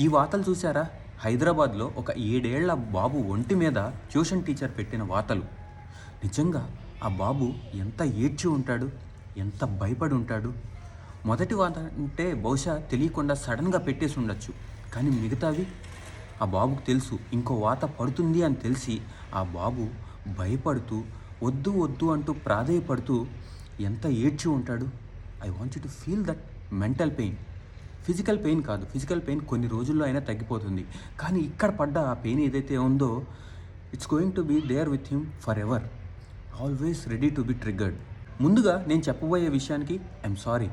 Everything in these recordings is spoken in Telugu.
ఈ వార్తలు చూసారా హైదరాబాద్లో ఒక ఏడేళ్ళ బాబు ఒంటి మీద ట్యూషన్ టీచర్ పెట్టిన వార్తలు నిజంగా ఆ బాబు ఎంత ఏడ్చి ఉంటాడు? ఎంత భయపడి ఉంటాడు? మొదటి వాత అంటే బహుశా తెలియకుండా సడన్గా పెట్టేసి ఉండొచ్చు. కానీ మిగతావి? ఆ బాబుకు తెలుసు ఇంకో వాత పడుతుంది అని తెలిసి ఆ బాబు భయపడుతూ వద్దు వద్దు అంటూ ప్రాధేయపడుతూ ఎంత ఏడ్చి ఉంటాడు? I want to feel that mental pain physical pain కాదు. ఫిజికల్ పెయిన్ కొన్ని రోజుల్లో అయినా తగ్గిపోతుంది. కానీ ఇక్కడ పడ్డ ఆ పెయిన్ ఏదైతే ఉందో it's going to be there with him forever always ready to be triggered ముందుగా నేను చెప్పబోయే విషయానికి ఐఎమ్ సారీ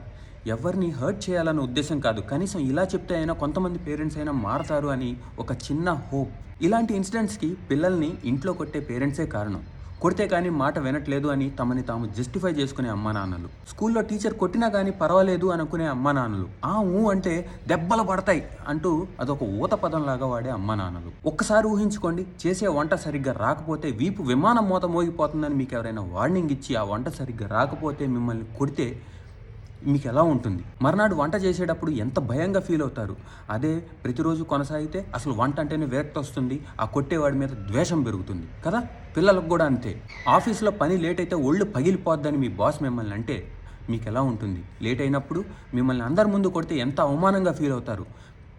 ఎవరిని హర్ట్ చేయాలన్న ఉద్దేశం కాదు. కనీసం ఇలా చెప్తే అయినా కొంతమంది పేరెంట్స్ అయినా మారతారు అని ఒక చిన్న హోప్ ఇలాంటి ఇన్సిడెంట్స్కి పిల్లల్ని ఇంట్లో కొట్టే పేరెంట్సే కారణం? కొడితే కానీ మాట వినట్లేదు అని తమని తాము జస్టిఫై చేసుకునే అమ్మా నాన్నలు. స్కూల్లో టీచర్ కొట్టినా కానీ పర్వాలేదు అనుకునే అమ్మా నాన్నలు. ఆ ఊ అంటే దెబ్బలు పడతాయి అంటూ అదొక ఊత పదంలాగా వాడే అమ్మా నాన్నలు. ఒక్కసారి ఊహించుకోండి చేసే వంట సరిగ్గా రాకపోతే వీపు విమానం మూత మోగిపోతుందని మీకు ఎవరైనా వార్నింగ్ ఇచ్చి ఆ వంట సరిగ్గా రాకపోతే మిమ్మల్ని కొడితే మీకు ఎలా ఉంటుంది? మర్నాడు వంట చేసేటప్పుడు ఎంత భయంగా ఫీల్ అవుతారు? అదే ప్రతిరోజు కొనసాగితే అసలు వంట అంటేనే విరక్తి వస్తుంది ఆ కొట్టేవాడి మీద ద్వేషం పెరుగుతుంది కదా? పిల్లలకు కూడా అంతే. ఆఫీస్లో పని లేట్ అయితే ఒళ్ళు పగిలిపోద్దని మీ బాస్ మిమ్మల్ని అంటే మీకు ఎలా ఉంటుంది? లేట్ అయినప్పుడు మిమ్మల్ని అందరి ముందు కొడితే ఎంత అవమానంగా ఫీల్ అవుతారు?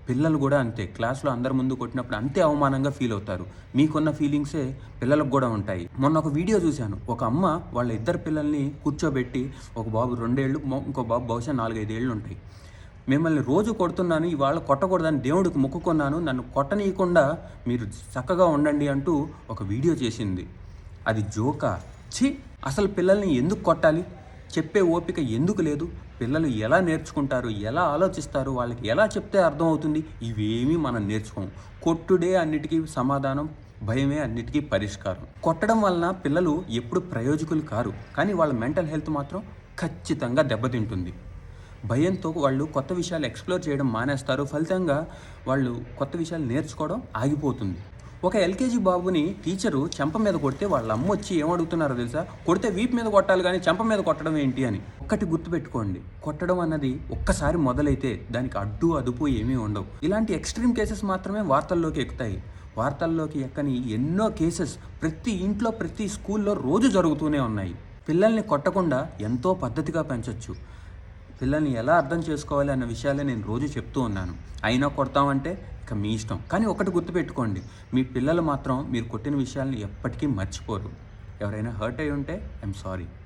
పిల్లలు కూడా అంతే. క్లాస్లో అందరి ముందు కొట్టినప్పుడు అంతే అవమానంగా ఫీల్ అవుతారు. మీకున్న ఫీలింగ్సే పిల్లలకు కూడా ఉంటాయి. మొన్న ఒక వీడియో చూశాను. ఒక అమ్మ వాళ్ళ ఇద్దరు పిల్లల్ని కూర్చోబెట్టి ఒక బాబు రెండేళ్ళు ఇంకో బాబు బహుశా నాలుగైదేళ్ళు ఉంటాయి. మిమ్మల్ని రోజు కొడుతున్నాను ఇవాళ కొట్టకూడదని దేవుడికి మొక్కుకున్నాను నన్ను కొట్టనీయకుండా మీరు చక్కగా ఉండండి అంటూ ఒక వీడియో చేసింది. అది జోకా? ఛీ! అసలు పిల్లల్ని ఎందుకు కొట్టాలి? చెప్పే ఓపిక ఎందుకు లేదు? పిల్లలు ఎలా నేర్చుకుంటారు? ఎలా ఆలోచిస్తారు? వాళ్ళకి ఎలా చెప్తే అర్థం అవుతుంది ఇవేమీ మనం నేర్చుకోము. కొట్టుడే అన్నిటికీ సమాధానం భయమే అన్నిటికీ పరిష్కారం. కొట్టడం వలన పిల్లలు ఎప్పుడు ప్రయోజకులు కారు. కానీ వాళ్ళ మెంటల్ హెల్త్ మాత్రం ఖచ్చితంగా దెబ్బతింటుంది. భయంతో వాళ్ళు కొత్త విషయాలు ఎక్స్ప్లోర్ చేయడం మానేస్తారు. ఫలితంగా వాళ్ళు కొత్త విషయాలు నేర్చుకోవడం ఆగిపోతుంది. ఒక ఎల్కేజీ బాబుని టీచరు చెంప మీద కొడితే వాళ్ళ అమ్మ వచ్చి ఏమడుగుతున్నారో తెలుసా? కొడితే వీపు మీద కొట్టాలి కానీ చెంప మీద కొట్టడం ఏంటి అని. ఒక్కటి గుర్తుపెట్టుకోండి. కొట్టడం అన్నది ఒక్కసారి మొదలైతే దానికి అడ్డు అదుపు ఏమీ ఉండవు. ఇలాంటి ఎక్స్ట్రీమ్ కేసెస్ మాత్రమే వార్తల్లోకి ఎక్కుతాయి. వార్తల్లోకి ఎక్కని ఎన్నో కేసెస్ ప్రతి ఇంట్లో ప్రతి స్కూల్లో రోజు జరుగుతూనే ఉన్నాయి. పిల్లల్ని కొట్టకుండా ఎంతో పద్ధతిగా పెంచొచ్చు. పిల్లల్ని ఎలా అర్థం చేసుకోవాలి అన్న విషయాలే నేను రోజు చెప్తూ ఉన్నాను. అయినా కొడతామంటే ఇక మీ ఇష్టం. కానీ ఒకటి గుర్తుపెట్టుకోండి. మీ పిల్లలు మాత్రం మీరు కొట్టిన విషయాల్ని ఎప్పటికీ మర్చిపోరు. ఎవరైనా హర్ట్ అయి ఉంటే ఐఎమ్ సారీ